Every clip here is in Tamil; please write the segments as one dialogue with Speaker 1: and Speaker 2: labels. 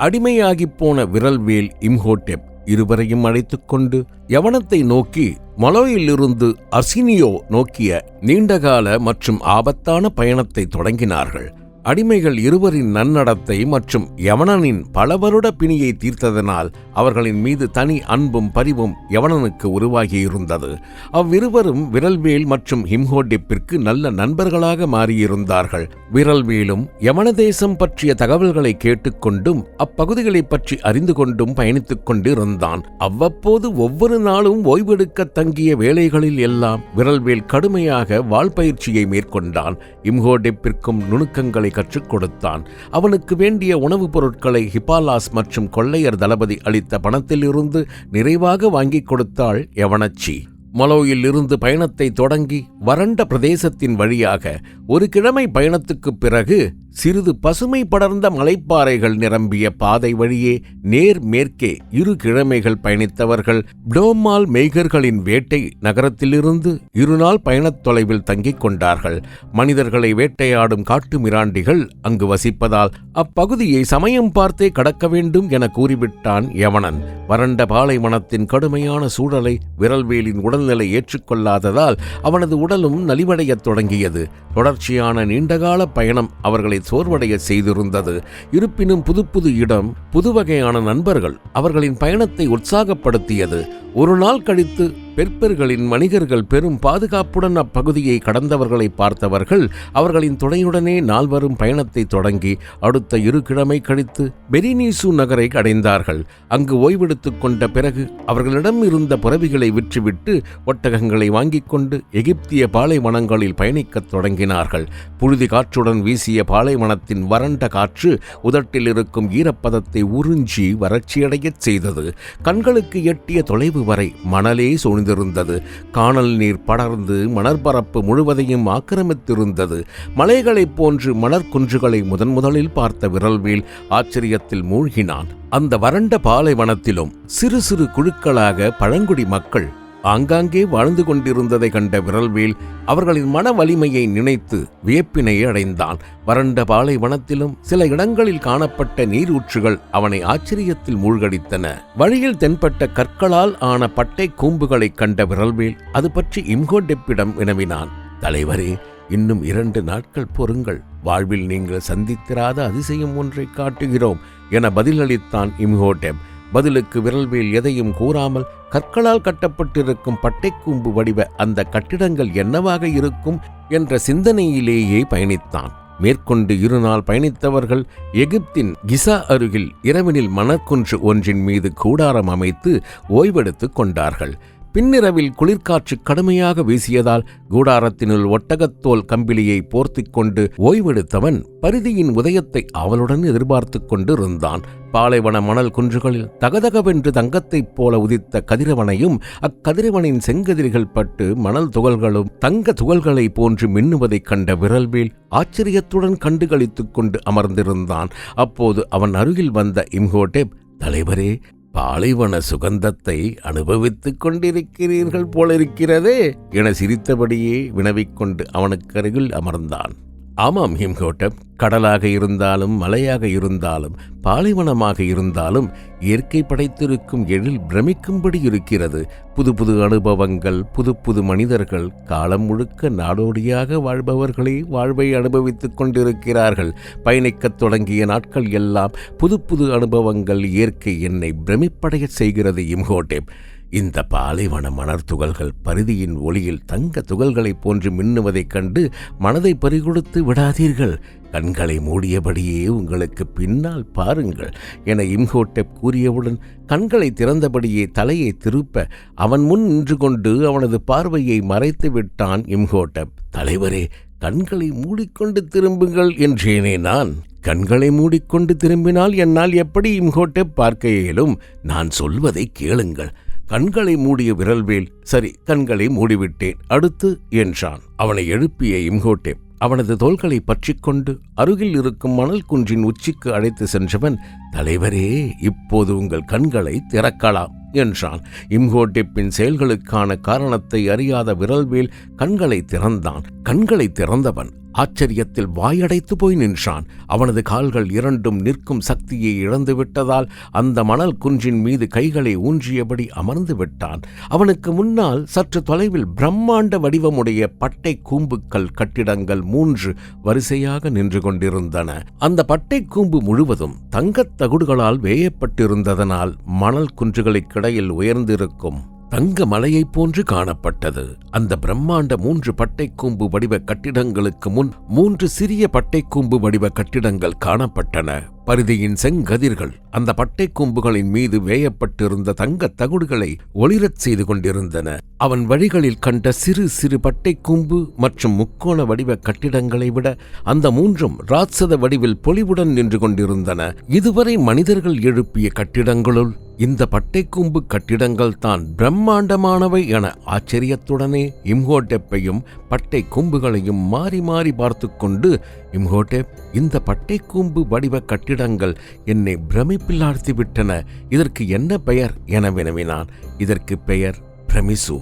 Speaker 1: அடிமையாகிப் போன விரல்வேல் இம்ஹோட்டெப் இருவரையும் அழைத்துக்கொண்டு யவனத்தை நோக்கி மலோயிலிருந்து அசினியோ நோக்கிய நீண்டகால மற்றும் ஆபத்தான பயணத்தை தொடங்கினார்கள். அடிமைகள் இருவரின் நன்னடத்தை மற்றும் யவனனின் பல வருட பிணியை தீர்த்ததனால் அவர்களின் மீது தனி அன்பும் பரிவும் யவனனுக்கு உருவாகியிருந்தது. அவ்விருவரும் விரல்வேல் மற்றும் ஹிம்ஹோடிப்பிற்கு நல்ல நண்பர்களாக மாறியிருந்தார்கள். விரல்வேலும் யவன தேசம் பற்றிய தகவல்களை கேட்டுக்கொண்டும் அப்பகுதிகளைப் பற்றி அறிந்து கொண்டும் பயணித்துக் கொண்டிருந்தான். அவ்வப்போது ஒவ்வொரு நாளும் ஓய்வெடுக்க தங்கிய வேலைகளில் எல்லாம் விரல்வேல் கடுமையாக வாழ்பயிற்சியை மேற்கொண்டான். இம்ஹோடிப்பிற்கும் நுணுக்கங்களை கற்றுக் கொடுத்தான் அவனுக்கு வேண்டிய உணவுப் பொருட்களை ஹிபாலாஸ் மற்றும் கொள்ளையர் தளபதி அளித்த பணத்திலிருந்து நிறைவாக வாங்கிக் கொடுத்தாள் யவனச்சி. மலோயில் இருந்து பயணத்தை தொடங்கி வறண்ட பிரதேசத்தின் வழியாக ஒரு கிழமை பயணத்துக்குப் பிறகு சிறிது பசுமை படர்ந்த மலைப்பாறைகள் நிரம்பிய பாதை வழியே நேர் மேற்கே இரு கிழமைகள் பயணித்தவர்கள் டோமால் மெய்கர்களின் வேட்டை நகரத்திலிருந்து இருநாள் பயணத் தொலைவில் தங்கிக் கொண்டார்கள். மனிதர்களை வேட்டையாடும் காட்டு மிராண்டிகள் அங்கு வசிப்பதால் அப்பகுதியை சமயம் பார்த்தே கடக்க வேண்டும் என கூறிவிட்டான் யவனன். வறண்ட பாலைவனத்தின் கடுமையான சூழலை விரல்வேலின் உடல்நிலை ஏற்றுக்கொள்ளாததால் அவனது உடலும் நலிவடையத் தொடங்கியது. தொடர்ச்சியான நீண்டகால பயணம் அவர்களை சோர்வடைய செய்திருந்தது. இருப்பினும் புது புது இடம் புது வகையான நண்பர்கள் அவர்களின் பயணத்தை உற்சாகப்படுத்தியது. ஒரு நாள் கழித்து பெற்பர்களின் வணிகர்கள் பெரும் பாதுகாப்புடன் அப்பகுதியை கடந்தவர்களை பார்த்தவர்கள் அவர்களின் துணையுடனே நால்வரும் பயணத்தை தொடங்கி அடுத்த இரு கிழமை கழித்து பெரினீசு நகரை அடைந்தார்கள். அங்கு ஓய்வெடுத்துக் கொண்ட பிறகு அவர்களிடம் இருந்த புறவிகளை விற்றுவிட்டு ஒட்டகங்களை வாங்கிக் கொண்டு எகிப்திய பாலைவனங்களில் பயணிக்கத் தொடங்கினார்கள். புழுதி காற்றுடன் வீசிய பாலைவனத்தின் வறண்ட காற்று உதட்டில் இருக்கும் ஈரப்பதத்தை உறிஞ்சி வறட்சியடையச் செய்தது. கண்களுக்கு எட்டிய தொலைவு வரை மணலே சூழ்ந்திருந்தது. காணல் நீர் படர்ந்து மணற்பரப்பு முழுவதையும் ஆக்கிரமித்திருந்தது. மலைகளைப் போன்று மணற்குன்றுகளை முதன் முதலில் பார்த்த விரல்வேல் ஆச்சரியத்தில் மூழ்கினான். அந்த வறண்ட பாலைவனத்திலும் சிறு சிறு குழுக்களாக பழங்குடி மக்கள் ஆங்காங்கே வாழ்ந்து கொண்டிருந்ததை கண்ட விரல்வேல் அவர்களின் மன வலிமையை நினைத்து வியப்பினை அடைந்தான். வறண்ட பாலைவனத்திலும் சில இடங்களில் காணப்பட்ட நீரூற்றுகள் அவனை ஆச்சரியத்தில் மூழ்கடித்தன. வழியில் தென்பட்ட கற்களால் ஆன பட்டை கூம்புகளைக் கண்ட விரல்வேல் அது பற்றி இம்கோடெப்பிடம் வினவினான். தலைவரே இன்னும் இரண்டு நாட்கள் பொறுங்கள். வாழ்வில் நீங்கள் சந்தித்திராத அதிசயம் ஒன்றை காட்டுகிறோம் என பதிலளித்தான் இம்ஹோடெப் பதிலுக்கு விரல்வேல் எதையும் கூறாமல் கற்களால் கட்டப்பட்டிருக்கும் பட்டைக்கூம்பு வடிவ அந்த கட்டிடங்கள் என்னவாக இருக்கும் என்ற சிந்தனையிலேயே பயணித்தான். மேற்கொண்டு இருநாள் பயணித்தவர்கள் எகிப்தின் கிசா அருகில் இரவினில் மணற்குன்று ஒன்றின் மீது கூடாரம் அமைத்து ஓய்வெடுத்துக் கொண்டார்கள். பின்னிரவில் குளிர்காற்று கடுமையாக வீசியதால் கூடாரத்தினுள் ஒட்டகத்தோல் கம்பிலியை போர்த்திக் கொண்டு ஓய்வெடுத்தவன் பரிதியின் உதயத்தை அவளுடன் எதிர்பார்த்துக் கொண்டிருந்தான். பாலைவன மணல் குன்றுகளில் தகதகவென்று தங்கத்தைப் போல உதித்த கதிரவனையும் அக்கதிரவனின் செங்கதிர்கள் பட்டு மணல் துகள்களும் தங்க துகள்களை போன்று மின்னுவதைக் கண்ட விரல்வேல் ஆச்சரியத்துடன் கண்டுகளித்துக் கொண்டு அமர்ந்திருந்தான். அப்போது அவன் அருகில் வந்த இம்ஹோடெப் தலைவரே பாலைவன சுகந்தத்தை அனுபவித்துக் கொண்டிருக்கிறீர்கள் போலிருக்கிறதே என சிரித்தபடியே வினவிக்கொண்டு அவனுக்கு அருகில் அமர்ந்தான். ஆமாம் ஹிம்ஹோட்டப் கடலாக இருந்தாலும் மலையாக இருந்தாலும் பாலைவனமாக இருந்தாலும் இயற்கை படைத்திருக்கும் எழில் பிரமிக்கும்படி இருக்கிறது. புது புது அனுபவங்கள் புது புது மனிதர்கள் காலம் முழுக்க நாடோடியாக வாழ்பவர்களே வாழ்வை அனுபவித்துக் கொண்டிருக்கிறார்கள். பயணிக்கத் தொடங்கிய நாட்கள் எல்லாம் புது புது அனுபவங்கள் இயற்கை என்னை பிரமிப்படையச் செய்கிறது இம்ஹோட்டேப் இந்த பாலைவன மணர் துகள்கள் பரிதியின் ஒளியில் தங்க துகள்களைப் போன்று மின்னுவதைக் கண்டு மனதை பறிகொடுத்து விடாதீர்கள். கண்களை மூடியபடியே உங்களுக்கு பின்னால் பாருங்கள் என இம்ஹோட்டெப் கூறியவுடன் கண்களை திறந்தபடியே தலையை திருப்ப அவன் முன் நின்று கொண்டு அவனது பார்வையை மறைத்து விட்டான் இம்ஹோட்டெப். தலைவரே கண்களை மூடிக்கொண்டு திரும்புங்கள் என்றேனே நான். கண்களை மூடிக்கொண்டு திரும்பினால் என்னால் எப்படி இம்ஹோட்டெப் பார்க்க இயலும்? நான் சொல்வதை கேளுங்கள். கண்களை மூடிய விரல்வேல் சரி கண்களை மூடிவிட்டேன் அடுத்து என்றான். அவனை எழுப்பிய இம்ஹோட்டேப் அவனது தோள்களை பற்றிக்கொண்டு அருகில் இருக்கும் மணல் குன்றின் உச்சிக்கு அழைத்து சென்றவன் தலைவரே இப்போது உங்கள் கண்களை திறக்கலாம் என்றான். இம்ஹோட்டிப்பின் செயல்களுக்கான காரணத்தை அறியாத விரல்வேல் கண்களை திறந்தான். கண்களை திறந்தவன் ஆச்சரியத்தில் வாயடைத்து போய் நின்றான். அவனது கால்கள் இரண்டும் நிற்கும் சக்தியை இழந்து விட்டதால் அந்த மணல் குன்றின் மீது கைகளை ஊன்றியபடி அமர்ந்து விட்டான். அவனுக்கு முன்னால் சற்று தொலைவில் பிரம்மாண்ட வடிவமுடைய பட்டை கூம்புக்கள் கட்டிடங்கள் மூன்று வரிசையாக நின்று கொண்டிருந்தன. அந்த பட்டை கூம்பு முழுவதும் தங்கத் தகுடுகளால் வேயப்பட்டிருந்ததனால் மணல் குன்றுகளுக்கிடையில் உயர்ந்திருக்கும் தங்க மலையைப் போன்று காணப்பட்டது. அந்த பிரம்மாண்ட மூன்று பட்டைக்கூம்பு வடிவ கட்டிடங்களுக்கு முன் மூன்று சிறிய பட்டைக்கூம்பு வடிவ கட்டிடங்கள் காணப்பட்டன. பரிதியின் செங்கதிர்கள் அந்த பட்டைக்கூம்புகளின் மீது வேயப்பட்டிருந்த தங்கத் தகுடுகளை ஒளிரச் செய்து கொண்டிருந்தன. அவன் வழிகளில் கண்ட சிறு சிறு பட்டைக்கூம்பு மற்றும் முக்கோண வடிவ கட்டிடங்களை விட அந்த மூன்றும் ராட்சத வடிவில் பொலிவுடன் நின்று கொண்டிருந்தன. இதுவரை மனிதர்கள் எழுப்பிய கட்டிடங்களுள் இந்த பட்டைக்கூம்பு கட்டிடங்கள் தான் பிரம்மாண்டமானவை என ஆச்சரியத்துடனே உடனே இம்ஹோட்டெப்பையும் பட்டை கூம்புகளையும் மாறி மாறி பார்த்து கொண்டு இம்ஹோட்டெப் இந்த பட்டை கூம்பு வடிவ கட்டிடங்கள் என்னை பிரமிப்பில் ஆழ்த்திவிட்டன இதற்கு என்ன பெயர்? என வினவினான். இதற்கு பெயர் பிரமிசு.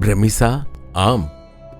Speaker 1: பிரமிசா? ஆம்.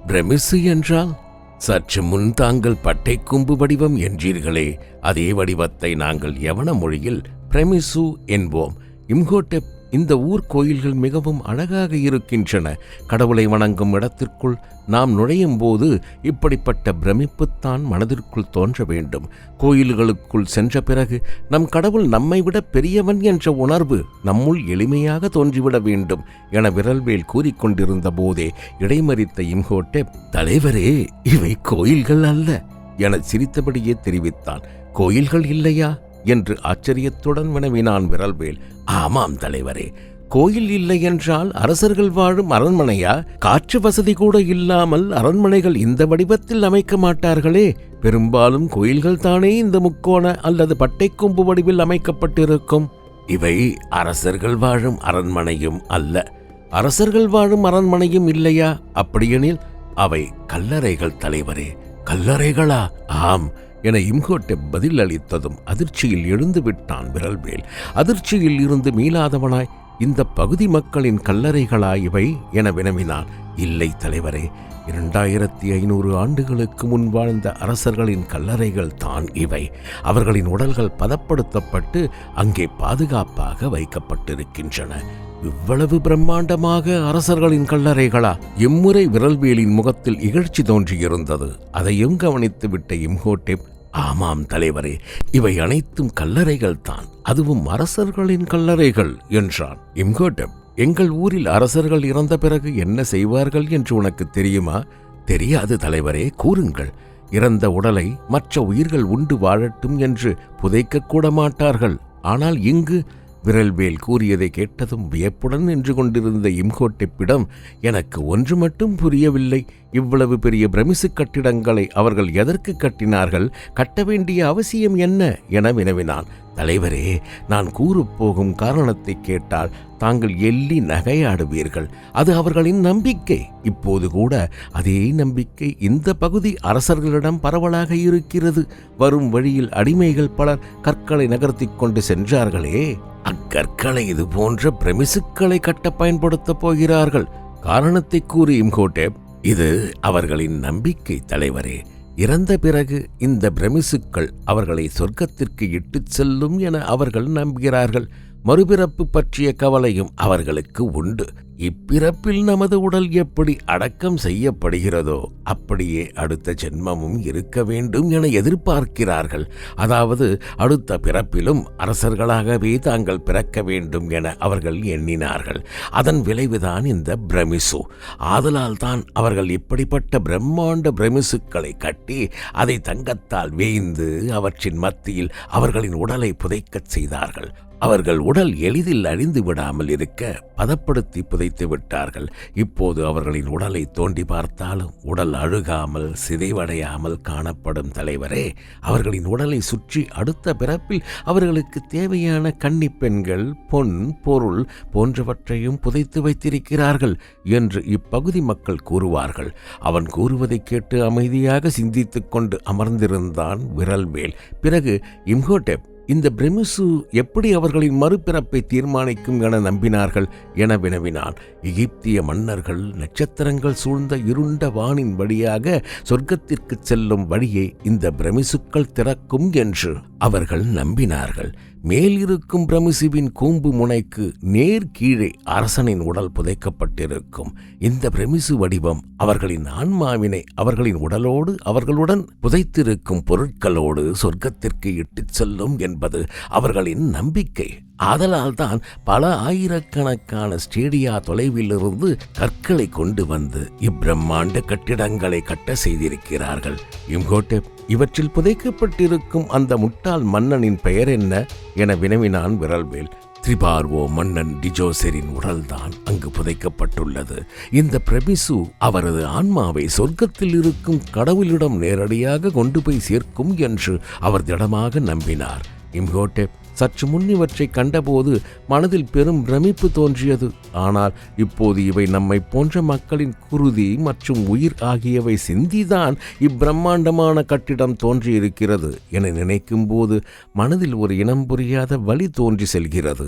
Speaker 1: பிரமிசு என்றால் சற்று முன் தாங்கள் பட்டை கூம்பு வடிவம் என்றீர்களே. அதே வடிவத்தை நாங்கள் யவன மொழியில் பிரமிசு என்போம். இம்ஹோட்டெப் இந்த ஊர் கோயில்கள் மிகவும் அழகாக இருக்கின்றன. கடவுளை வணங்கும் இடத்திற்குள் நாம் நுழையும் போது இப்படிப்பட்ட பிரமிப்புத்தான் மனதிற்குள் தோன்ற வேண்டும். கோயில்களுக்குள் சென்ற பிறகு நம் கடவுள் நம்மை விட பெரியவன் என்ற உணர்வு நம்முள் எளிமையாக தோன்றிவிட வேண்டும் என விரல்வேல் கூறிக்கொண்டிருந்த போதே இடைமறித்த இம்ஹோட்டெப் தலைவரே இவை கோயில்கள் அல்ல என சிரித்தபடியே தெரிவித்தான். கோயில்கள் இல்லையா? என்று ஆச்சரியத்துடன் வினவினான் விரல்வேல். ஆமாம் தலைவரே கோயில் இல்லை என்றால் அரசர்கள் வாழும் அரண்மனையா? காற்று வசதி கூட இல்லாமல் அரண்மனைகள் இந்த வடிவத்தில் அமைக்க மாட்டார்களே. பெரும்பாலும் கோயில்கள் தானே இந்த முக்கோண அல்லது பட்டைக்கொம்பு வடிவில் அமைக்கப்பட்டிருக்கும். இவை அரசர்கள் வாழும் அரண்மனையும் அல்ல. அரசர்கள் வாழும் அரண்மனையும் இல்லையா? அப்படியெனில் அவை கல்லறைகள் தலைவரே. கல்லறைகளா? ஆம். என இம்கோட்டை பதில் அளித்ததும் அதிர்ச்சியில் எழுந்துவிட்டான் விரல்வேல் அதிர்ச்சியில் இருந்து மீளாதவனாய் இந்த பகுதி மக்களின் கல்லறைகளா இவை என வினவினான். இல்லை தலைவரே இரண்டாயிரத்தி ஐநூறு ஆண்டுகளுக்கு முன் வாழ்ந்த அரசர்களின் கல்லறைகள் தான் இவை. அவர்களின் உடல்கள் பதப்படுத்தப்பட்டு அங்கே பாதுகாப்பாக வைக்கப்பட்டிருக்கின்றன. இவ்வளவு பிரம்மாண்டமாக அரசர்களின் கல்லறைகளா? இம்முறை விரல்வேலின் முகத்தில் இகழ்ச்சி தோன்றியிருந்தது. அதையும் கவனித்துவிட்ட இம்ஹோட்டெப் ஆமாம் தலைவரே இவை அனைத்தும் கல்லறைகள் தான். அதுவும் அரசர்களின் கல்லறைகள் என்றான். இம்ஹோட்டெப் எங்கள் ஊரில் அரசர்கள் இறந்த பிறகு என்ன செய்வார்கள் என்று உனக்கு தெரியுமா? தெரியாது தலைவரே கூறுங்கள். இறந்த உடலை மற்ற உயிர்கள் உண்டு வாழட்டும் என்று புதைக்க கூட மாட்டார்கள். ஆனால் இங்கு விரல்வேல் கூறியதை கேட்டதும் வியப்புடன் நின்று கொண்டிருந்த இம்கோட்டிப்பிடம் எனக்கு ஒன்று மட்டும் புரியவில்லை. இவ்வளவு பெரிய பிரமிசு கட்டிடங்களை அவர்கள் எதற்கு கட்டினார்கள்? கட்ட வேண்டிய அவசியம் என்ன? என வினவினான். தலைவரே நான் கூறப்போகும் காரணத்தை கேட்டால் தாங்கள் எள்ளி நகையாடுவீர்கள். அது அவர்களின் நம்பிக்கை. இப்போது கூட அதே நம்பிக்கை இந்த பகுதி அரசர்களிடம் பரவலாக இருக்கிறது. வரும் வழியில் அடிமைகள் பலர் கற்களை நகர்த்தி கொண்டு சென்றார்களே. அக்கற்களை இது போன்ற பிரமிசுக்களை கட்ட பயன்படுத்தப் போகிறார்கள். காரணத்தை கூறி இம்கோட்டேப் இது அவர்களின் நம்பிக்கை தலைவரே. இறந்த பிறகு இந்த பிரமிசுக்கள் அவர்களை சொர்க்கத்திற்கு இட்டுச் செல்லும் என அவர்கள் நம்புகிறார்கள். மறுபிறப்பு பற்றிய கவலையும் அவர்களுக்கு உண்டு. இப்பிறப்பில் நமது உடல் எப்படி அடக்கம் செய்யப்படுகிறதோ அப்படியே அடுத்த ஜென்மமும் இருக்க வேண்டும் என எதிர்பார்க்கிறார்கள். அதாவது அடுத்த பிறப்பிலும் அரசர்களாகவே தாங்கள் பிறக்க வேண்டும் என அவர்கள் எண்ணினார்கள். அதன் விளைவுதான் இந்த பிரமிசு. ஆதலால் தான் அவர்கள் இப்படிப்பட்ட பிரம்மாண்ட பிரமிசுக்களை கட்டி அதை தங்கத்தால் வேய்ந்து அவற்றின் மத்தியில் அவர்களின் உடலை புதைக்கச் செய்தார்கள். அவர்கள் உடல் எளிதில் அழிந்து விடாமல் இருக்க பதப்படுத்தி புதைத்து விட்டார்கள். இப்போது அவர்களின் உடலை தோண்டி பார்த்தாலும் உடல் அழுகாமல் சிதைவடையாமல் காணப்படும் தலைவரே அவர்களின் உடலை சுற்றி அடுத்த பிறப்பில் அவர்களுக்கு தேவையான கன்னிப்பெண்கள் பொன் பொருள் போன்றவற்றையும் புதைத்து வைத்திருக்கிறார்கள் என்று இப்பகுதி மக்கள் கூறுவார்கள். அவன் கூறுவதை கேட்டு அமைதியாக சிந்தித்துக் கொண்டு அமர்ந்திருந்தான் விரல்வேல் பிறகு இம்ஹோடெப் இந்த பிரமிசு எப்படி அவர்களின் மறுபிறப்பை தீர்மானிக்கும் என நம்பினார்கள் என வினவினான். எகிப்திய மன்னர்கள் நட்சத்திரங்கள் சூழ்ந்த இருண்ட வானின் வழியாக சொர்க்கத்திற்கு செல்லும் வழியை இந்த பிரமிசுக்கள் திறக்கும் என்று அவர்கள் நம்பினார்கள். மேலிருக்கும் பிரமிசுவின் கூம்பு முனைக்கு நேர் கீழே அரசனின் உடல் புதைக்கப்பட்டிருக்கும். இந்த பிரமிசு வடிவம் அவர்களின் ஆன்மாவினை அவர்களின் உடலோடு அவர்களுடன் புதைத்திருக்கும் பொருட்களோடு சொர்க்கத்திற்கு இட்டுச் செல்லும் என்பது அவர்களின் நம்பிக்கை. ஆதலால்தான் பல ஆயிரக்கணக்கான ஸ்டேடியா தொலைவிலிருந்து கற்களை கொண்டு வந்து இப்பிரம்மாண்ட கட்டிடங்களை கட்ட செய்திருக்கிறார்கள். இம்கோட்டே இவற்றில் புதைக்கப்பட்டிருக்கும் அந்த முட்டாள் மன்னனின் பெயர் என்ன என வினவினான் விரல்வேல். திரிபார்வோ மன்னன் டிஜோசெரின் உடல்தான் அங்கு புதைக்கப்பட்டுள்ளது. இந்த பிரமிசு அவரது ஆன்மாவை சொர்க்கத்தில் இருக்கும் கடவுளிடம் நேரடியாக கொண்டு போய் சேர்க்கும் என்று அவர் திடமாக நம்பினார். இம்ஹோட்டெப் சற்று முன் இவற்றை கண்டபோது மனதில் பெரும் பிரமிப்பு தோன்றியது. ஆனால் இப்போது இவை நம்மை போன்ற மக்களின் குருதி மற்றும் உயிர் ஆகியவை சிந்திதான் இப்பிரம்மாண்டமான கட்டிடம் தோன்றியிருக்கிறது என நினைக்கும்போது மனதில் ஒரு இனம் புரியாத வழி தோன்றி செல்கிறது.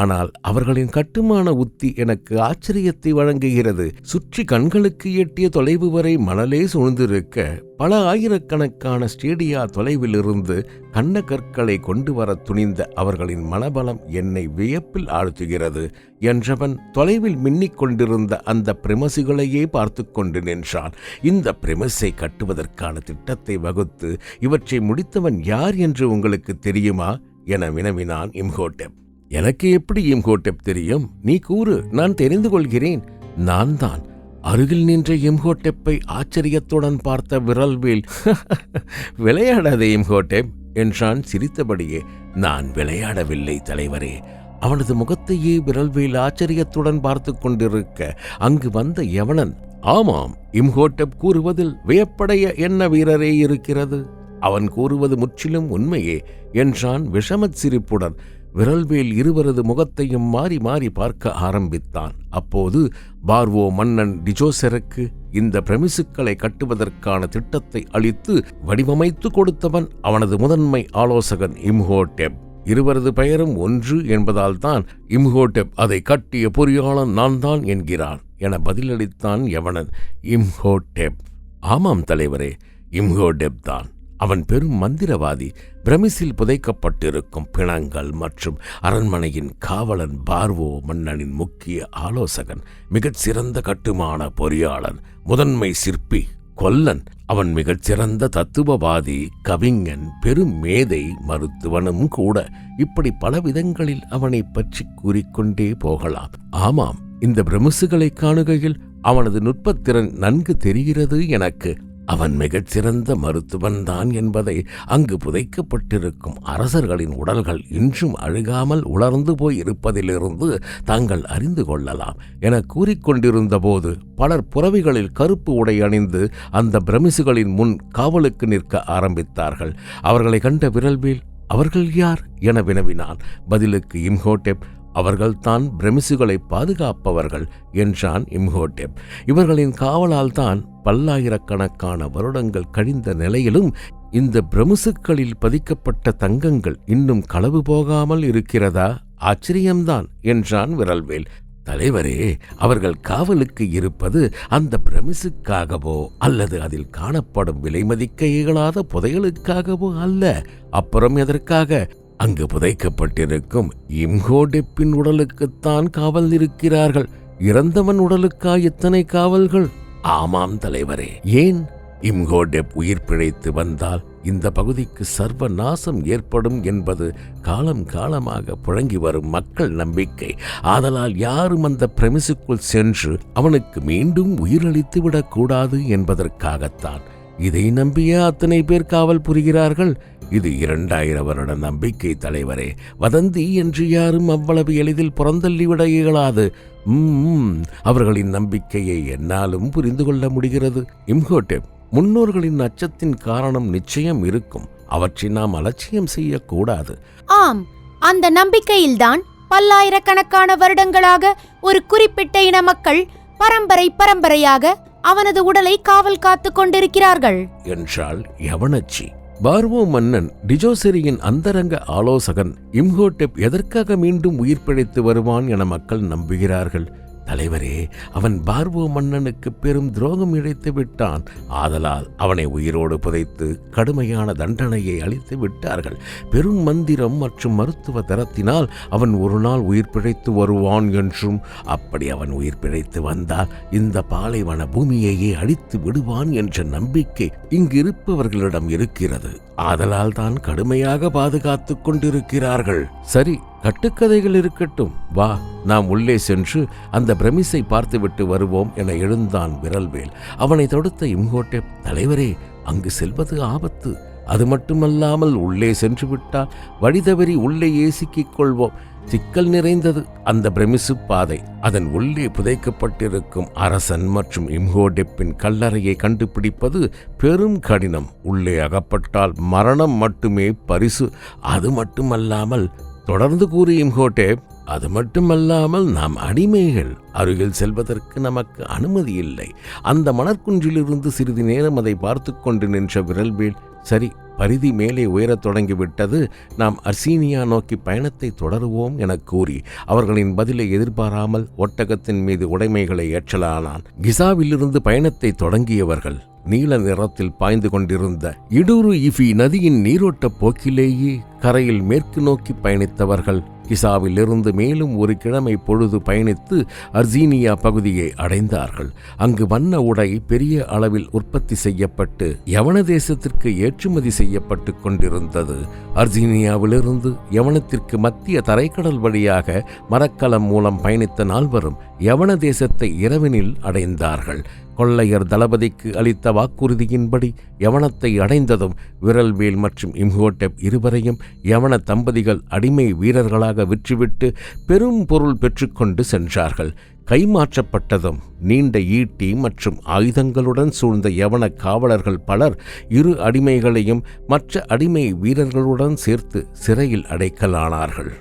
Speaker 1: ஆனால் அவர்களின் கட்டுமான உத்தி எனக்கு ஆச்சரியத்தை வழங்குகிறது. சுற்றி கண்களுக்கு எட்டிய தொலைவு வரை மணலே சூழ்ந்திருக்க பல ஆயிரக்கணக்கான ஸ்டேடியா தொலைவிலிருந்து கண்ண கற்களை கொண்டு வர துணிந்த அவர்களின் மனபலம் என்னை வியப்பில் ஆழ்த்துகிறது. என்றவன் தொலைவில் மின்னிக் கொண்டிருந்த அந்த பிரமசுகளையே பார்த்து கொண்டு நின்றான். இந்த பிரமசை கட்டுவதற்கான திட்டத்தை வகுத்து இவற்றை முடித்தவன் யார் என்று உங்களுக்கு தெரியுமா? என வினவினான் இம்ஹோட்டெப். எனக்கு எப்படி இம்ஹோட்டெப் தெரியும்? நீ கூறு நான் தெரிந்து கொள்கிறேன். நான் தான் அருகில் நின்ற இம்ஹோட்டெப்பை ஆச்சரியத்துடன் பார்த்த விரல்வேல். விளையாடாதே இம்ஹோட்டெப். என்றான். சிரித்தபடியே நான் விளையாடவில்லை தலைவரே. அவனது முகத்தையே விரல்வேல் ஆச்சரியத்துடன் பார்த்து கொண்டிருக்க அங்கு வந்த யவனன் ஆமாம் இம்ஹோட்டப் கூறுவதில் வியப்படைய என்ன வீரரே இருக்கிறது? அவன் கூறுவது முற்றிலும் உண்மையே என்றான் விஷமச் சிரிப்புடன். விரல்வேல் இருவரது முகத்தையும் மாறி மாறி பார்க்க ஆரம்பித்தான். அப்போது பார்வோ மன்னன் டிஜோசெருக்கு இந்த பிரமிசுக்களை கட்டுவதற்கான திட்டத்தை அளித்து வடிவமைத்து கொடுத்தவன் அவனது முதன்மை ஆலோசகன் இம்ஹோடெப் இருவரது பெயரும் ஒன்று என்பதால் தான் இம்ஹோடெப் அதை கட்டிய பொறியாளன் நான் தான் என்கிறான் என பதிலளித்தான் யவனன். இம்ஹோடெப் ஆமாம் தலைவரே இம்ஹோடெப் தான். அவன் பெரும் மந்திரவாதி பிரமிசில் புதைக்கப்பட்டிருக்கும் பிணங்கள் மற்றும் அரண்மனையின் காவலன் பார்வோ மன்னனின் முக்கிய ஆலோசகன் மிகச் சிறந்த கட்டுமான பொறியாளன் முதன்மை சிற்பி கொல்லன் அவன் மிகச் சிறந்த தத்துவவாதி கவிஞன் பெரும் மேதை மருத்துவனும் கூட இப்படி பல விதங்களில் அவனை பற்றி கூறிக்கொண்டே போகலாம். ஆமாம் இந்த பிரமிசுகளை காணுகையில் அவனது நுட்பத்திறன் நன்கு தெரிகிறது எனக்கு. அவன் மிகச்சிறந்த மருத்துவன்தான் என்பதை அங்கு புதைக்கப்பட்டிருக்கும் அரசர்களின் உடல்கள் இன்றும் அழுகாமல் உலர்ந்து போய் இருப்பதிலிருந்து தாங்கள் அறிந்து கொள்ளலாம் என கூறிக்கொண்டிருந்தபோது பலர் புறவிகளில் கருப்பு உடை அணிந்து அந்த பிரமிசுகளின் முன் காவலுக்கு நிற்க ஆரம்பித்தார்கள். அவர்களை கண்ட விரல்வில் அவர்கள் யார்? என வினவினான். பதிலுக்கு இம்ஹோட்டெப் அவர்கள்தான் பிரமிசுகளை பாதுகாப்பவர்கள் என்றான் இம்ஹோட்டெப். இவர்களின் காவலால் தான் பல்லாயிரக்கணக்கான வருடங்கள் கழிந்த நிலையிலும் இந்த பிரமிசுக்களில் பதிக்கப்பட்ட தங்கங்கள் இன்னும் களவு போகாமல் இருக்கிறதா? ஆச்சரியம்தான் என்றான் விரல்வேல். தலைவரே அவர்கள் காவலுக்கு இருப்பது அந்த பிரமிசுக்காகவோ அல்லது அதில் காணப்படும் விலைமதிக்க இயலாத புதையலுக்காகவோ அல்ல. அப்புறம் எதற்காக? அங்கு புதைக்கப்பட்டிருக்கும் இம்ஹோடெப்பின் உடலுக்குத்தான் காவல் இருக்கிறார்கள் இறந்தவன் உடலுக்கா எத்தனை காவல்கள்? ஆமாம் தலைவரே. ஏன்? இம்ஹோடெப் உயிர் பிழைத்து வந்தால் இந்த பகுதிக்கு சர்வ நாசம் ஏற்படும் என்பது காலம் காலமாக புழங்கி வரும் மக்கள் நம்பிக்கை. ஆதலால் யாரும் அந்த பிரமிசுக்குள் சென்று அவனுக்கு மீண்டும் உயிரளித்து விடக்கூடாது என்பதற்காகத்தான் இதை நம்பிய அத்தனை பேர் காவல் புரிகிறார்கள். இது இரண்டாயிரம் வருட நம்பிக்கை தலைவரே. வதந்தி என்று யாரும் அவ்வளவு எளிதில் புறந்தள்ளிவிட இயலாது. உம் அவர்களின் நம்பிக்கையை என்னாலும் புரிந்து கொள்ள முடிகிறது. இம்ஹோட்டெப் முன்னோர்களின் அச்சத்தின் காரணம் நிச்சயம் இருக்கும். அவற்றை நாம் அலட்சியம் செய்யக்கூடாது.
Speaker 2: ஆம். அந்த நம்பிக்கையில்தான் பல்லாயிரக்கணக்கான வருடங்களாக ஒரு குறிப்பிட்ட இன மக்கள் பரம்பரை பரம்பரையாக அவனது உடலை காவல் காத்துக் கொண்டிருக்கிறார்கள்.
Speaker 1: என்றாள் யவனச்சி. பார்வோ மன்னன் டிஜோசெரியின் அந்தரங்க ஆலோசகன் இம்ஹோட்டெப் எதற்காக மீண்டும் உயிர் பிழைத்து வருவான் என மக்கள் நம்புகிறார்கள். தலைவரே அவன் பார்வோ மன்னனுக்கு பெரும் துரோகம் இழைத்து விட்டான். ஆதலால் அவனை உயிரோடு புதைத்து கடுமையான தண்டனையை அளித்து விட்டார்கள். பெரும் மந்திரம் மற்றும் மருத்துவ தரத்தினால் அவன் ஒரு நாள் உயிர் பிழைத்து வருவான் என்றும் அப்படி அவன் உயிர் பிழைத்து வந்தால் இந்த பாலைவன பூமியையே அழித்து விடுவான் என்ற நம்பிக்கை இங்கிருப்பவர்களிடம் இருக்கிறது. ஆதலால் தான் கடுமையாக பாதுகாத்துக் கொண்டிருக்கிறார்கள். சரி கட்டுக்கதைகள் இருக்கட்டும். வா நாம் உள்ளே சென்று அந்த பிரமிசை பார்த்துவிட்டு வருவோம் என எழுந்தான் விரல்வேல். அவனை தொடுத்த இம்கோட்டே தலைவரே அங்கு செல்வது ஆபத்து. அது மட்டுமல்லாமல் உள்ளே சென்று விட்டால் வழிதவறி உள்ளேயே சிக்கிக் கொள்வோம். சிக்கல் நிறைந்தது அந்த பிரமிசு பாதை. அதன் உள்ளே புதைக்கப்பட்டிருக்கும் அரசன் மற்றும் இம்ஹோடெப்பின் கல்லறையை கண்டுபிடிப்பது பெரும் கடினம். உள்ளே அகப்பட்டால் மரணம் மட்டுமே பரிசு. அது மட்டுமல்லாமல் தொடர்ந்து கூறியும் இம்ஹோடெப் அது மட்டுமல்லாமல் நாம் அடிமைகள் அருகில் செல்வதற்கு நமக்கு அனுமதி இல்லை. அந்த மணற்குன்றிலிருந்து சிறிது நேரம் அதை பார்த்து கொண்டு நின்ற விரல்வேல் சரி பரிதி மேலே உயரத் தொடங்கிவிட்டது நாம் அர்சீனியா நோக்கி பயணத்தை தொடருவோம் எனக் கூறி அவர்களின் பதிலை எதிர்பாராமல் ஒட்டகத்தின் மீது உடைமைகளை ஏற்றலானான். கிசாவிலிருந்து பயணத்தை தொடங்கியவர்கள் நீல நிறத்தில் பாய்ந்து கொண்டிருந்த இடூரு இஃபி நதியின் நீரோட்ட போக்கிலேயே கரையில் மேற்கு நோக்கி பயணித்தவர்கள் கிசாவிலிருந்து மேலும் ஒரு கிழமை பொழுது பயணித்து அர்ஜீனியா பகுதியை அடைந்தார்கள். அங்கு வண்ண உடை பெரிய அளவில் உற்பத்தி செய்யப்பட்டு யவன தேசத்திற்கு ஏற்றுமதி செய்யப்பட்டு கொண்டிருந்தது. அர்ஜீனியாவிலிருந்து யவனத்திற்கு மத்திய தரைக்கடல் வழியாக மரக்கலம் மூலம் பயணித்த நால்வரும் யவன தேசத்தை இரவினில் அடைந்தார்கள். கொள்ளையர் தளபதிக்கு அளித்த வாக்குறுதியின்படி யவனத்தை அடைந்ததும் விரல்வேல் மற்றும் இம்ஹோட்டெப் இருவரையும் யவன தம்பதிகள் அடிமை வீரர்களாக விற்றுவிட்டு பெரும் பொருள் பெற்றுக்கொண்டு சென்றார்கள். கைமாற்றப்பட்டதும் நீண்ட ஈட்டி மற்றும் ஆயுதங்களுடன் சூழ்ந்த யவன காவலர்கள் பலர் இரு அடிமைகளையும் மற்ற அடிமை வீரர்களுடன் சேர்த்து சிறையில் அடைக்கலானார்கள்.